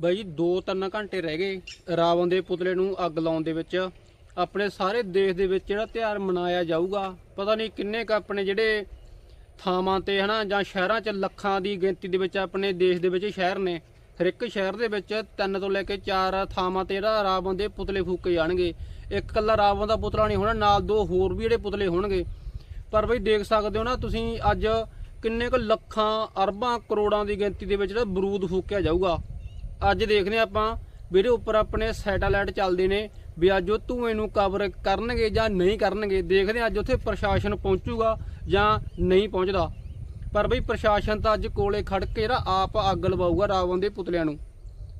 ਬਾਈ ਜੀ 2-3 ਘੰਟੇ ਰਹਿ ਗਏ ਰਾਵਣ ਦੇ ਪੁਤਲੇ ਨੂੰ ਅੱਗ ਲਾਉਣ ਦੇ ਵਿੱਚ। ਆਪਣੇ ਸਾਰੇ ਦੇਸ਼ ਦੇ ਵਿੱਚ ਜਿਹੜਾ ਤਿਉਹਾਰ ਮਨਾਇਆ ਜਾਊਗਾ, ਪਤਾ ਨਹੀਂ ਕਿੰਨੇ ਕ ਆਪਣੇ ਜਿਹੜੇ ਥਾਵਾਂ ਤੇ ਹਨਾ ਜਾਂ ਸ਼ਹਿਰਾਂ 'ਚ ਲੱਖਾਂ ਦੀ ਗਿਣਤੀ ਦੇ ਵਿੱਚ ਆਪਣੇ ਦੇਸ਼ ਦੇ ਵਿੱਚ ਸ਼ਹਿਰ ਨੇ। ਹਰ ਇੱਕ ਸ਼ਹਿਰ ਦੇ ਵਿੱਚ ਤਿੰਨ ਤੋਂ ਲੈ ਕੇ ਚਾਰ ਥਾਵਾਂ ਤੇ ਜਿਹੜਾ ਰਾਵਣ ਦੇ ਪੁਤਲੇ ਫੂਕੇ ਜਾਣਗੇ। ਇੱਕ ਕੱਲਾ ਰਾਵਣ ਦਾ ਪੁਤਲਾ ਨਹੀਂ ਹੋਣਾ, ਨਾਲ ਦੋ ਹੋਰ ਵੀ ਜਿਹੜੇ ਪੁਤਲੇ ਹੋਣਗੇ। ਪਰ ਬਈ ਦੇਖ ਸਕਦੇ ਹੋ ਨਾ ਤੁਸੀਂ, ਅੱਜ ਕਿੰਨੇ ਕੁ ਲੱਖਾਂ, ਅਰਬਾਂ ਕਰੋੜਾਂ ਦੀ ਗਿਣਤੀ ਦੇ ਵਿੱਚ ਜਿਹੜਾ ਬਰੂਦ ਫੂਕਿਆ ਜਾਊਗਾ। ਅੱਜ ਦੇਖਦੇ ਹਾਂ ਆਪਾਂ ਵੀਰੇ ਉੱਪਰ ਆਪਣੇ ਸੈਟੇਲਾਈਟ ਚੱਲਦੇ ਨੇ ਵੀ ਅੱਜ ਉਹ ਧੂਏ ਨੂੰ ਕਵਰ ਕਰਨਗੇ ਜਾਂ ਨਹੀਂ ਕਰਨਗੇ। ਦੇਖਦੇ ਹਾਂ ਅੱਜ ਉੱਥੇ ਪ੍ਰਸ਼ਾਸਨ ਪਹੁੰਚੂਗਾ ਜਾਂ ਨਹੀਂ ਪਹੁੰਚਦਾ। ਪਰ ਬਈ ਪ੍ਰਸ਼ਾਸਨ ਤਾਂ ਅੱਜ ਕੋਲੇ ਖੜ ਕੇ ਜਿਹੜਾ ਆਪ ਅੱਗ ਲਵਾਊਗਾ ਰਾਵਣ ਦੇ ਪੁਤਲਿਆਂ ਨੂੰ।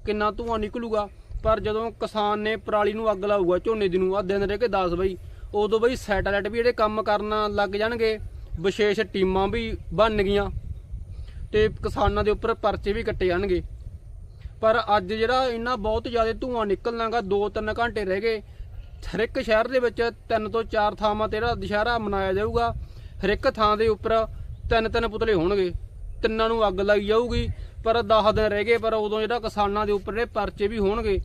ਕਿੰਨਾ ਧੂਆਂ ਨਿਕਲੂਗਾ। ਪਰ ਜਦੋਂ ਕਿਸਾਨ ਨੇ ਪਰਾਲੀ ਨੂੰ ਅੱਗ ਲਾਊਗਾ, ਝੋਨੇ ਦੀ ਨੂੰ ਆ ਦਿਨ ਰਹਿ ਕੇ 10 ਬਈ, ਉਦੋਂ ਬਈ ਸੈਟੇਲਾਈਟ ਵੀ ਜਿਹੜੇ ਕੰਮ ਕਰਨ ਲੱਗ ਜਾਣਗੇ, ਵਿਸ਼ੇਸ਼ ਟੀਮਾਂ ਵੀ ਬਣ ਗਈਆਂ ਤੇ ਕਿਸਾਨਾਂ ਦੇ ਉੱਪਰ ਪਰਚੇ ਵੀ ਕੱਟੇ ਜਾਣਗੇ। ਪਰ ਅੱਜ ਜਿਹੜਾ ਇੰਨਾ ਬਹੁਤ ਜ਼ਿਆਦਾ ਧੂਆਂ ਨਿਕਲਣਾਗਾ 2-3 ਘੰਟੇ ਰਹਿ ਗਏ। ਹਰ ਇੱਕ ਸ਼ਹਿਰ ਦੇ ਵਿੱਚ ਤਿੰਨ ਤੋਂ ਚਾਰ ਥਾਵਾਂ ਤੇ ਜਿਹੜਾ ਦੁਸ਼ਹਿਰਾ ਮਨਾਇਆ ਜਾਊਗਾ। ਹਰ ਇੱਕ ਥਾਂ ਦੇ ਉੱਪਰ ਤਿੰਨ ਤਿੰਨ ਪੁਤਲੇ ਹੋਣਗੇ। ਤਿੰਨਾਂ ਨੂੰ ਅੱਗ ਲਾਈ ਜਾਊਗੀ। ਪਰ 10 ਦਿਨ ਰਹਿ ਗਏ, ਪਰ ਉਦੋਂ ਜਿਹੜਾ ਕਿਸਾਨਾਂ ਦੇ ਉੱਪਰ ਜਿਹੜੇ ਪਰਚੇ ਵੀ ਹੋਣਗੇ।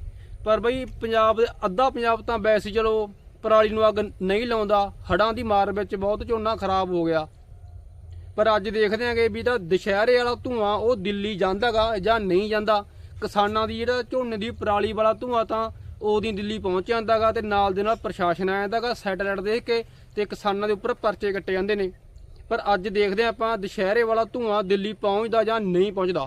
ਪਰ ਬਈ ਪੰਜਾਬ ਦੇ ਅੱਧਾ ਪੰਜਾਬ ਤਾਂ ਵੈਸੇ ਚਲੋ ਪਰਾਲੀ ਨੂੰ ਅੱਗ ਨਹੀਂ ਲਾਉਂਦਾ। ਹੜਾਂ ਦੀ ਮਾਰ ਵਿੱਚ ਬਹੁਤ ਝੋਨਾ ਖਰਾਬ ਹੋ ਗਿਆ। ਪਰ ਅੱਜ ਦੇਖਦੇ ਆਂਗੇ ਵੀ ਤਾਂ ਦੁਸ਼ਹਿਰੇ ਵਾਲਾ ਧੂਆਂ ਉਹ ਦਿੱਲੀ ਜਾਂਦਾਗਾ ਜਾਂ ਨਹੀਂ ਜਾਂਦਾ। ਕਿਸਾਨਾਂ ਦੀ ਜਿਹੜਾ ਝੋਨੇ ਦੀ ਪਰਾਲੀ ਵਾਲਾ ਧੂਆਂ ਤਾਂ ਉਹਦੀ ਦਿੱਲੀ ਪਹੁੰਚ ਜਾਂਦਾਗਾ ਤੇ ਨਾਲ ਦੇ ਨਾਲ ਪ੍ਰਸ਼ਾਸਨ ਆ ਜਾਂਦਾਗਾ ਸੈਟੇਲਾਈਟ ਦੇਖ ਕੇ ਤੇ ਕਿਸਾਨਾਂ ਦੇ ਉੱਪਰ ਪਰਚੇ ਕੱਟੇ ਜਾਂਦੇ ਨੇ। ਪਰ ਅੱਜ ਦੇਖਦੇ ਹਾਂ ਆਪਾਂ ਦੁਸ਼ਹਿਰੇ ਵਾਲਾ ਧੂਆਂ ਦਿੱਲੀ ਪਹੁੰਚਦਾ ਜਾਂ ਨਹੀਂ ਪਹੁੰਚਦਾ।